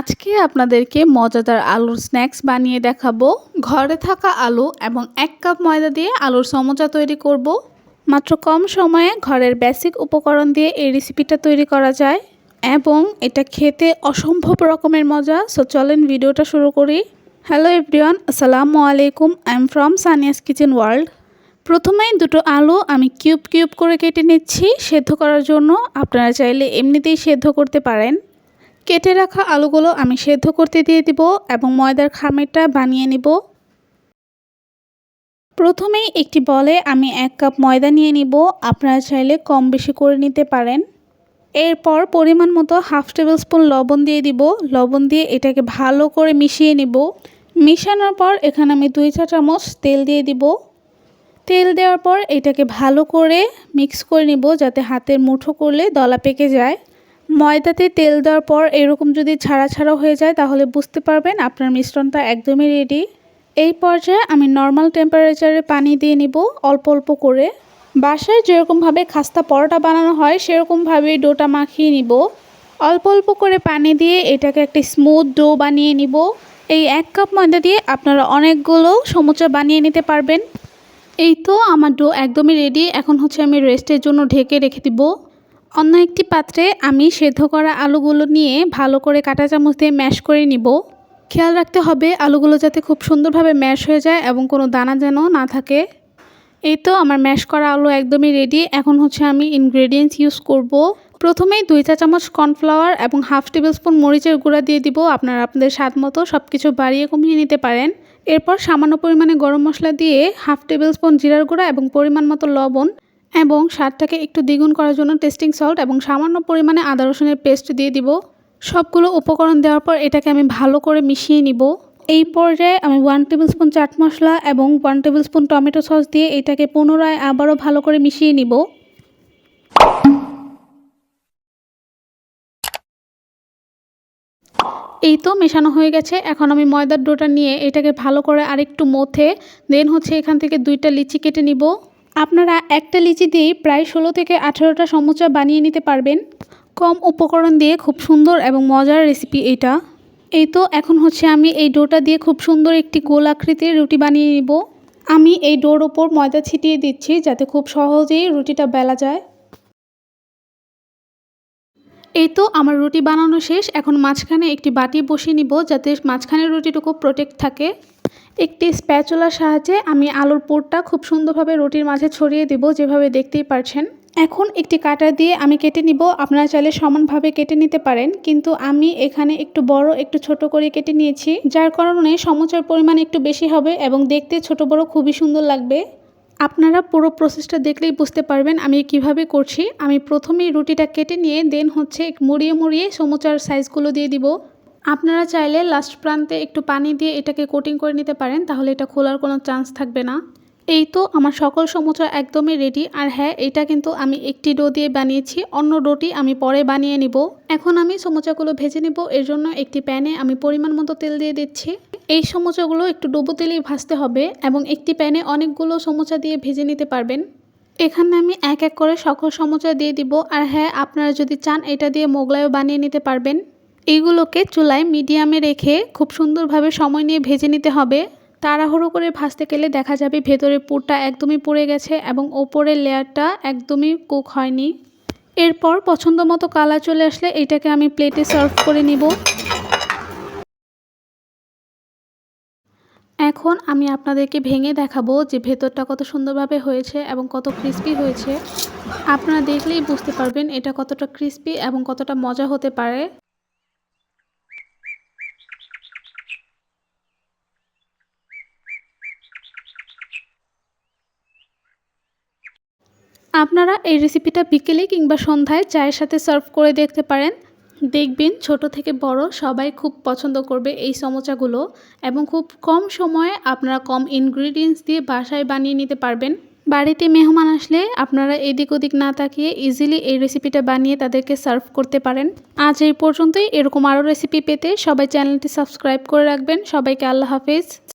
আজকে আপনাদেরকে মজাদার আলুর স্ন্যাক্স বানিয়ে দেখাবো। ঘরে থাকা আলু এবং এক কাপ ময়দা দিয়ে আলুর সমোচা তৈরি করব। মাত্র কম সময়ে ঘরের বেসিক উপকরণ দিয়ে এই রেসিপিটা তৈরি করা যায় এবং এটা খেতে অসম্ভব রকমের মজা। সো চলেন ভিডিওটা শুরু করি। হ্যালো এভরিওয়ান আসসালামু আলাইকুম। I am from Sania's kitchen world প্রথমেই দুটো আলু আমি কিউব কিউব করে কেটে নিচ্ছি। সেদ্ধ করার জন্য আপনারা চাইলে এমনিতেই সেদ্ধ করতে পারেন। কেটে রাখা আলুগুলো আমি সেদ্ধ করতে দিয়ে দিব এবং ময়দার খামিরটা বানিয়ে নিব। প্রথমেই একটি বলে আমি এক কাপ ময়দা নিয়ে নিব, আপনারা চাইলে কম বেশি করে নিতে পারেন। এরপর পরিমাণ মতো হাফ টেবিল স্পুন লবণ দিয়ে দিব। লবণ দিয়ে এটাকে ভালো করে মিশিয়ে নিব। মিশানোর পর এখানে আমি দুই চা চামচ তেল দিয়ে দিব। তেল দেওয়ার পর এটাকে ভালো করে মিক্স করে নিব যাতে হাতের মুঠো করলে দলা পেকে যায়। ময়দাতে তেল দেওয়ার পর এরকম যদি ছাড়া ছাড়া হয়ে যায়, তাহলে বুঝতে পারবেন আপনার মিশ্রণটা একদমই রেডি এই পর্যায়ে আমি নর্মাল টেম্পারেচারে পানি দিয়ে নিব অল্প অল্প করে। বাসায় যেরকমভাবে খাস্তা পরোটা বানানো হয় সেরকমভাবে ডোটা মাখিয়ে নিব। অল্প অল্প করে পানি দিয়ে এটাকে একটা স্মুথ ডো বানিয়ে নিব। এই এক কাপ ময়দা দিয়ে আপনারা অনেকগুলো সমুচা বানিয়ে নিতে পারবেন। এই তো আমার ডো একদমই রেডি এখন হচ্ছে আমি রেস্টের জন্য ঢেকে রেখে দিব। অন্য একটি পাত্রে আমি সেদ্ধ করা আলুগুলো নিয়ে ভালো করে কাঁটা চামচ দিয়ে ম্যাশ করে নিব। খেয়াল রাখতে হবে আলুগুলো যাতে খুব সুন্দরভাবে ম্যাশ হয়ে যায় এবং কোনো দানা যেন না থাকে। এই তো আমার ম্যাশ করা আলু একদমই রেডি এখন হচ্ছে আমি ইনগ্রেডিয়েন্টস ইউজ করব। প্রথমেই দুই চা চামচ কর্নফ্লাওয়ার এবং হাফ টেবিল স্পুন মরিচের গুঁড়া দিয়ে দিব। আপনারা আপনাদের স্বাদ মতো সব কিছু বাড়িয়ে কমিয়ে নিতে পারেন। এরপর সামান্য পরিমাণে গরম মশলা দিয়ে হাফ টেবিল স্পুন জিরার গুঁড়া এবং পরিমাণ মতো লবণ এবং স্বাদটাকে একটু দ্বিগুণ করার জন্য টেস্টিং সল্ট এবং সামান্য পরিমাণে আদা রসুনের পেস্ট দিয়ে দিব। সবগুলো উপকরণ দেওয়ার পর এটাকে আমি ভালো করে মিশিয়ে নিব। এই পর্যায়ে আমি one tablespoon chaat masala এবং one tablespoon tomato sauce দিয়ে এটাকে পুনরায় আবারও ভালো করে মিশিয়ে নিব। এই তো মেশানো হয়ে গেছে। এখন আমি ময়দার ডোটা নিয়ে এটাকে ভালো করে আরেকটু মথে দেন হচ্ছে এখান থেকে দুইটা লিচি কেটে নিব। আপনারা একটা লিচি দিয়েই প্রায় ষোলো থেকে আঠেরোটা সমুচা বানিয়ে নিতে পারবেন। কম উপকরণ দিয়ে খুব সুন্দর এবং মজার রেসিপি এটা। এই তো এখন হচ্ছে আমি এই ডোটা দিয়ে খুব সুন্দর একটি গোল আকৃতির রুটি বানিয়ে নিব। আমি এই ডোর ওপর ময়দা ছিটিয়ে দিচ্ছি যাতে খুব সহজেই রুটিটা বেলা যায়। এই তো আমার রুটি বানানো শেষ। এখন মাঝখানে একটি বাটি বসিয়ে নিব যাতে মাঝখানের রুটিটুকু প্রোটেক্ট থাকে। একটি স্প্যাচুলার সাহায্যে আমি আলুর পোরটা খুব সুন্দরভাবে রুটির মাঝে ছড়িয়ে দেব, যেভাবে দেখতেই পারছেন। এখন একটি কাটা দিয়ে আমি কেটে নিব, আপনারা চাইলে সমানভাবে কেটে নিতে পারেন, কিন্তু আমি এখানে একটু বড়, একটু ছোট করে কেটে নিয়েছি, যার কারণে সমুচার পরিমাণ একটু বেশি হবে এবং দেখতে ছোট বড় খুবই সুন্দর লাগবে। আপনারা পুরো প্রসেসটা দেখলেই বুঝতে পারবেন আমি কীভাবে করছি। আমি প্রথমেই রুটিটা কেটে নিয়ে, দেন হচ্ছে মুড়িয়ে মুড়িয়ে সমুচার সাইজগুলো দিয়ে দিব। আপনারা চাইলে লাস্ট প্রান্তে একটু পানি দিয়ে এটাকে কোটিং করে নিতে পারেন, তাহলে এটা খোলার কোনো চান্স থাকবে না। এই তো আমার সকল সমুচা একদমই রেডি আর হ্যাঁ এটা কিন্তু আমি একটি ডো দিয়ে বানিয়েছি, অন্য ডোটি আমি পরে বানিয়ে নিব। এখন আমি সমুচাগুলো ভেজে নিব, এর জন্য একটি প্যানে আমি পরিমাণ মতো তেল দিয়ে দিচ্ছি। এই সমুচাগুলো একটু ডুবো তেলেই ভাজতে হবে, এবং একটি প্যানে অনেকগুলো সমুচা দিয়ে ভেজে নিতে পারবেন। এখানে আমি এক এক করে সকল সমুচা দিয়ে দিব, আর হ্যাঁ আপনারা যদি চান, এটা দিয়ে মোগলাইও বানিয়ে নিতে পারবেন। এইগুলোকে চুলায় মিডিয়ামে রেখে খুব সুন্দরভাবে সময় নিয়ে ভেজে নিতে হবে। তাড়াহুড়ো করে ভাজতে গেলে দেখা যাবে ভেতরে পুরটা একদমই পুড়ে গেছে এবং ওপরের লেয়ারটা একদমই কুক হয়নি। এরপর পছন্দ মতো কালার চলে আসলে এটাকে আমি প্লেটে সার্ভ করে নিব। এখন আমি আপনাদেরকে ভেঙে দেখাবো যে ভেতরটা কত সুন্দরভাবে হয়েছে এবং কত ক্রিস্পি হয়েছে। আপনারা দেখলেই বুঝতে পারবেন এটা কতটা ক্রিস্পি এবং কতটা মজা হতে পারে। আপনারা এই রেসিপিটা বিকেলে কিংবা সন্ধ্যায় চায়ের সাথে সার্ভ করে দেখতে পারেন। দেখবেন ছোট থেকে বড় সবাই খুব পছন্দ করবে এই সমোচাগুলো এবং খুব কম সময়ে আপনারা কম ইনগ্রিডিয়েন্টস দিয়ে বাসায় বানিয়ে নিতে পারবেন। বাড়িতে মেহমান আসলে আপনারা এদিক ওদিক না তাকিয়ে ইজিলি এই রেসিপিটা বানিয়ে তাদেরকে সার্ভ করতে পারেন। আজ এই পর্যন্তই। এরকম আরও রেসিপি পেতে সবাই চ্যানেলটি সাবস্ক্রাইব করে রাখবেন। সবাইকে আল্লাহ হাফেজ।